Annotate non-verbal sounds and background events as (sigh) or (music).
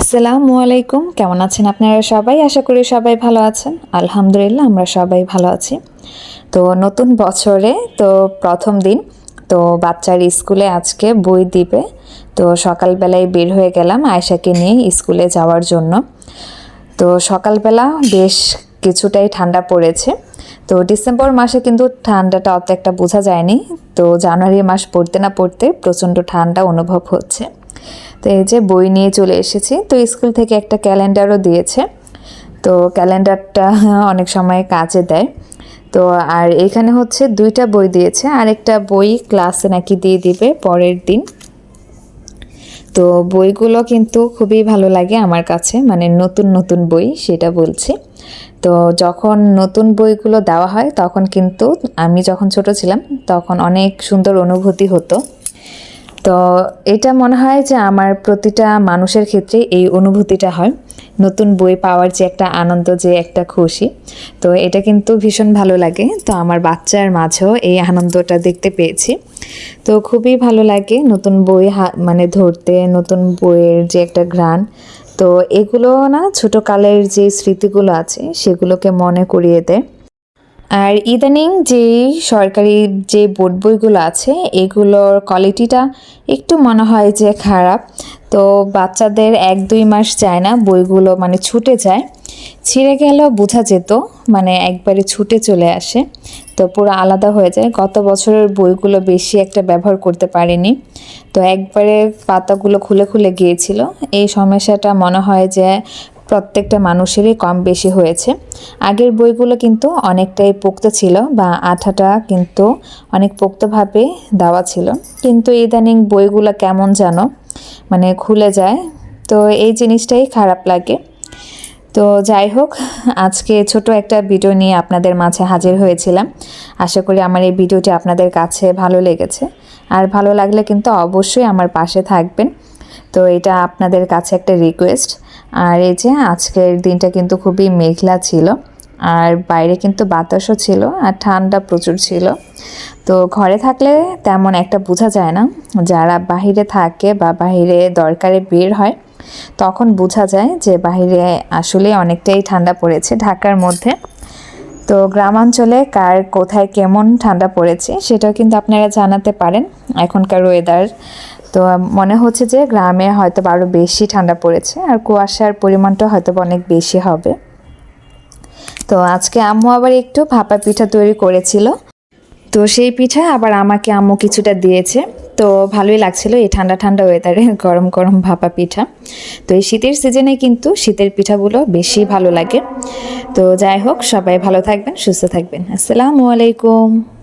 আসসালামু আলাইকুম। কেমন আছেন আপনারা সবাই? আশা করি সবাই ভালো আছেন। আলহামদুলিল্লাহ, আমরা সবাই ভালো আছি। তো নতুন বছরে তো প্রথম দিন, তো বাচ্চার স্কুলে আজকে বই দিবে। তো সকালবেলায় বের হয়ে গেলাম আয়শাকে নিয়ে স্কুলে যাওয়ার জন্য। তো সকালবেলা বেশ কিছুটাই ঠান্ডা পড়েছে। তো ডিসেম্বর মাসে কিন্তু ঠান্ডাটা অত একটা বোঝা যায়নি। তো জানুয়ারি মাস পড়তে না পড়তে প্রচণ্ড ঠান্ডা অনুভব হচ্ছে। তো এই যে বই নিয়ে চলে এসেছি। তো স্কুল থেকে একটা ক্যালেন্ডারও দিয়েছে। তো ক্যালেন্ডারটা (laughs) অনেক সময় কাজে দেয়। তো আর এখানে হচ্ছে দুইটা বই দিয়েছে। আর একটা বই ক্লাসে নাকি দিয়ে দিবে পরের দিন। তো বইগুলো কিন্তু খুবই ভালো লাগে আমার কাছে। মানে নতুন নতুন বই, সেটা বলছি। তো যখন নতুন বইগুলো দেওয়া হয়, তখন কিন্তু আমি যখন ছোট ছিলাম, তখন অনেক সুন্দর অনুভূতি হতো। তো এটা মনে হয় যে আমার প্রতিটা মানুষের ক্ষেত্রে এই অনুভূতিটা হয়। নতুন বই পাওয়ার যে একটা আনন্দ, যে একটা খুশি। তো এটা কিন্তু ভীষণ ভালো লাগে। তো আমার বাচ্চার মাঝেও এই আনন্দটা দেখতে পেয়েছি। তো খুবই ভালো লাগে নতুন বই মানে ধরতে, নতুন বইয়ের যে একটা ঘ্রাণ। তো এগুলো না ছোটোকালের যে স্মৃতিগুলো আছে, সেগুলোকে মনে করিয়ে দেয়। আর ইদানিং যে সরকারি যে বোর্ড বইগুলো আছে, এগুলোর কোয়ালিটিটা একটু মনে হয় যে খারাপ। তো বাচ্চাদের এক দুই মাস যায় না বইগুলো মানে ছুটে যায়। ছিঁড়ে গেলেও বোঝা যেত মানে একবারে ছুটে চলে আসে। তো পুরো আলাদা হয়ে যায়। গত বছরের বইগুলো বেশি একটা ব্যবহার করতে পারিনি। তো একবারে পাতাগুলো খুলে খুলে গিয়েছিল। এই সমস্যাটা মনে হয় যে প্রত্যেকটা মানুষেরই কম বেশি হয়েছে। আগের বইগুলো কিন্তু অনেকটাই পোক্ত ছিল বা আঠাটা কিন্তু অনেক পোক্তভাবে দেওয়া ছিল। কিন্তু ইদানিং বইগুলো কেমন যেন মানে খুলে যায়। তো এই জিনিসটাই খারাপ লাগে। তো যাই হোক, আজকে ছোট একটা ভিডিও নিয়ে আপনাদের মাঝে হাজির হয়েছিলাম। আশা করি আমার এই ভিডিওটি আপনাদের কাছে ভালো লেগেছে। আর ভালো লাগলে কিন্তু অবশ্যই আমার পাশে থাকবেন। তো এটা আপনাদের কাছে একটা রিকোয়েস্ট আর এই যে আজকের দিনটা কিন্তু খুবই মেঘলা ছিল, আর বাইরে কিন্তু বাতাসও ছিল, আর ঠান্ডা প্রচুর ছিল। তো ঘরে থাকলে তেমন একটা বোঝা যায় না, যারা বাহিরে থাকে বা বাহিরে দরকারে বের হয়, তখন বোঝা যায় যে বাইরে আসলে অনেকটাই ঠান্ডা পড়েছে ঢাকার মধ্যে। তো গ্রামাঞ্চলে কার কোথায় কেমন ঠান্ডা পড়েছে, সেটাও কিন্তু আপনারা জানাতে পারেন। এখনকার ওয়েদার তো মনে হচ্ছে যে গ্রামে হয়তো আরও বেশি ঠান্ডা পড়েছে আর কুয়াশার পরিমাণটা হয়তো অনেক বেশি হবে। তো আজকে আম্মু আবার একটু ভাপা পিঠা তৈরি করেছিল। তো সেই পিঠা আবার আমাকে আম্মু কিছুটা দিয়েছে। তো ভালোই লাগছিল এই ঠান্ডা ঠান্ডা ওয়েদারে গরম গরম ভাপা পিঠা। তো এই শীতের সিজনে কিন্তু শীতের পিঠাগুলো বেশি ভালো লাগে। তো যাই হোক, সবাই ভালো থাকবেন, সুস্থ থাকবেন। আসসালামু আলাইকুম।